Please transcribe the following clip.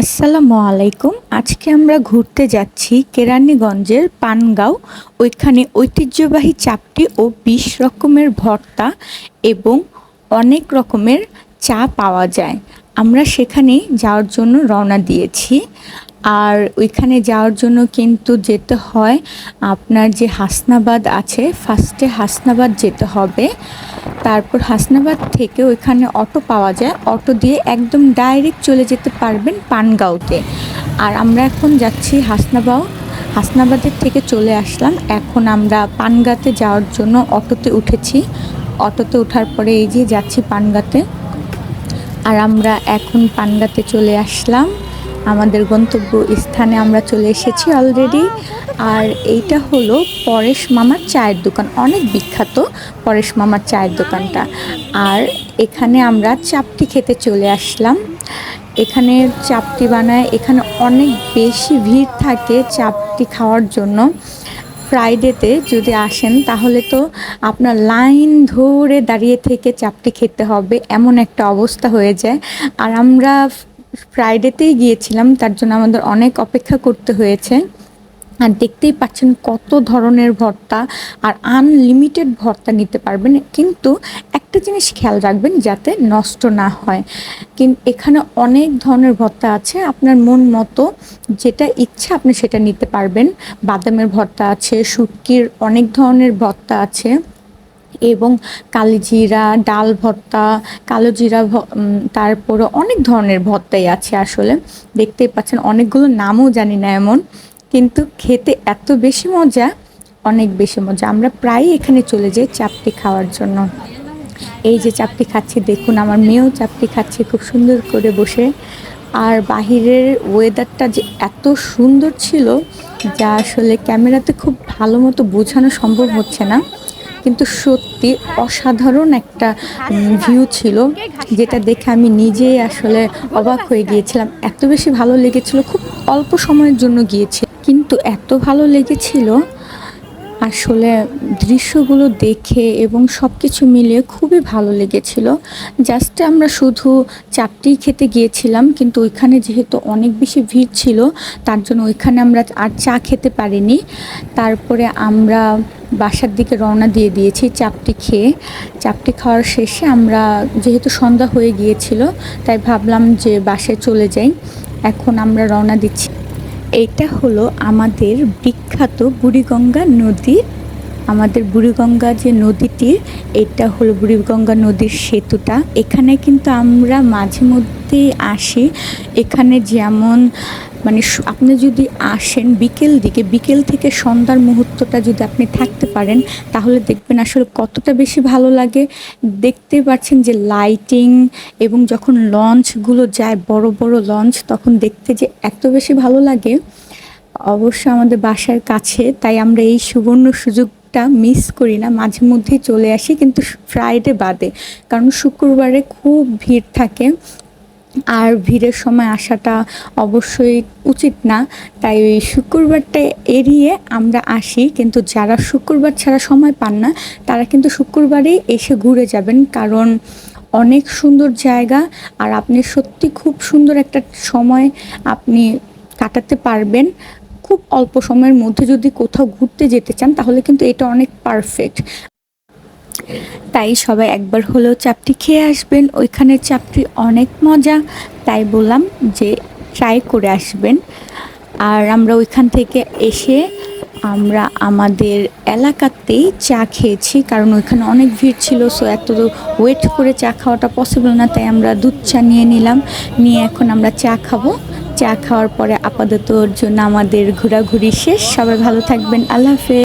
আসসালামু আলাইকুম। আজকে আমরা ঘুরতে যাচ্ছি কেরানীগঞ্জের পানগাঁও। ওইখানে ঐতিহ্যবাহী চাপটি ও বিশ রকমের ভর্তা এবং অনেক রকমের চা পাওয়া যায়। আমরা সেখানে যাওয়ার জন্য রওনা দিয়েছি। আর ওইখানে যাওয়ার জন্য কিন্তু যেতে হয়। আপনার যে হাসনাবাদ আছে ফার্স্টে হাসনাবাদ যেতে হবে। তারপর হাসনাবাদ থেকে ওইখানে অটো পাওয়া যায়। অটো দিয়ে একদম ডাইরেক্ট চলে যেতে পারবেন পানগাঁওতে। আর আমরা এখন যাচ্ছি হাসনাবাও। হাসনাবাদের থেকে চলে আসলাম। এখন আমরা পানগাতে যাওয়ার জন্য অটোতে উঠেছি। অটোতে ওঠার পরে এই যে যাচ্ছি পানগাতে আর আমরা এখন পান্ডাতে চলে আসলাম। আমাদের গন্তব্য স্থানে আমরা চলে এসেছি অলরেডি আর এইটা হলো পরেশ মামার চায়ের দোকান, অনেক বিখ্যাত পরেশ মামার চায়ের দোকানটা। আর এখানে আমরা চাপটি খেতে চলে আসলাম। এখানে চাপটি বানায়, এখানে অনেক বেশি ভিড় থাকে চাপটি খাওয়ার জন্য। ফ্রাইডেতে যদি আসেন, তাহলে তো আপনার লাইন ধরে দাঁড়িয়ে থেকে চাপটি খেতে হবে, এমন একটা অবস্থা হয়ে যায়। আর আমরা ফ্রাইডেতেই গিয়েছিলাম, তার জন্য আমাদের অনেক অপেক্ষা করতে হয়েছে। আর দেখতেই পাচ্ছেন কত ধরনের ভর্তা আর আনলিমিটেড ভর্তা নিতে পারবেন। কিন্তু একটা জিনিস খেয়াল রাখবেন যাতে নষ্ট না হয়। কিন্তু এখানে অনেক ধরনের ভর্তা আছে। আপনার মন মতো যেটা ইচ্ছা আপনি সেটা নিতে পারবেন। বাদামের ভর্তা আছে, শুটকির অনেক ধরনের ভর্তা আছে। এবং কালিজিরা, ডাল ভর্তা, কালো জিরা তারপরে অনেক ধরনের ভর্তাই আছে আসলে। দেখতেই পাচ্ছেন, অনেকগুলো নামও জানি না এমন, কিন্তু খেতে এত বেশি মজা, অনেক বেশি মজা। আমরা প্রায়ই এখানে চলে যাই চাপটি খাওয়ার জন্য। এই যে চাপটি খাচ্ছি, দেখুন আমার মেয়েও চাপটি খাচ্ছে খুব সুন্দর করে বসে। আর বাহিরের ওয়েদারটা যে এত সুন্দর ছিল, যা আসলে ক্যামেরাতে খুব ভালো মতো বোঝানো সম্ভব হচ্ছে না। কিন্তু সত্যি অসাধারণ একটা ভিউ ছিল, যেটা দেখে আমি নিজেই আসলে অবাক হয়ে গিয়েছিলাম। এত বেশি ভালো লেগেছিল, খুব অল্প সময়ের জন্য গিয়েছি। কিন্তু এত ভালো লেগেছিল আসলে দৃশ্যগুলো দেখে এবং সব কিছু মিলিয়ে খুবই ভালো লেগেছিল। জাস্ট আমরা শুধু চাপটি খেতে গিয়েছিলাম, কিন্তু ওইখানে যেহেতু অনেক বেশি ভিড় ছিল, তার জন্য ওইখানে আমরা আর চা খেতে পারিনি। তারপরে আমরা বাসার দিকে রওনা দিয়ে দিয়েছি চাপটি খেয়ে। চাপটি খাওয়ার শেষে আমরা যেহেতু সন্ধ্যা হয়ে গিয়েছিল, তাই ভাবলাম যে বাসায় চলে যাই। এখন আমরা রওনা দিচ্ছি। এটা হলো আমাদের বিখ্যাত বুড়িগঙ্গা নদী। আমাদের বুড়িগঙ্গা যে নদীটি, এটা হলো বুড়িগঙ্গা নদীর সেতুটা। এখানে কিন্তু আমরা মাঝে মধ্যেই আসি, এখানে যেমন মানে আপনি যদি আসেন বিকেল দিকে, বিকেল থেকে সন্ধ্যার মুহূর্তটা যদি আপনি থাকতে পারেন, তাহলে দেখবেন আসলে কতটা বেশি ভালো লাগে। দেখতে পাচ্ছেন যে লাইটিং এবং যখন লঞ্চগুলো যায়, বড় বড় লঞ্চ তখন দেখতে যে এত বেশি ভালো লাগে। অবশ্য আমাদের বাসার কাছে, তাই আমরা এই সুবর্ণ সুযোগটা মিস করি না। মাঝে মধ্যেই চলে আসি, কিন্তু ফ্রাইডে বাদে, কারণ শুক্রবারে খুব ভিড় থাকে। আর ভিড়ের সময় আসাটা অবশ্যই উচিত না। তাই ওই শুক্রবারটা এড়িয়ে আমরা আসি। কিন্তু যারা শুক্রবার ছাড়া সময় পান না, তারা কিন্তু শুক্রবারেই এসে ঘুরে যাবেন। কারণ অনেক সুন্দর জায়গা আর আপনি সত্যি খুব সুন্দর একটা সময় আপনি কাটাতে পারবেন। খুব অল্প সময়ের মধ্যে যদি কোথাও ঘুরতে যেতে চান, তাহলে কিন্তু এটা অনেক পারফেক্ট তাই সবাই একবার হলেও চাপটি খেয়ে আসবেন। ওইখানের চাপটি অনেক মজা, তাই বললাম যে ট্রাই করে আসবেন। আর আমরা ওইখান থেকে এসে আমরা আমাদের এলাকাতেই চা খেয়েছি, কারণ ওইখানে অনেক ভিড় ছিল সো এত ওয়েট করে চা খাওয়াটা পসিবল না, তাই আমরা দুধ চা নিয়ে নিলাম। নিয়ে এখন আমরা চা খাব। চা খাওয়ার পরে আপাতত জন্য আমাদের ঘোরাঘুরি শেষ। সবাই ভালো থাকবেন। আল্লাহ হাফেজ।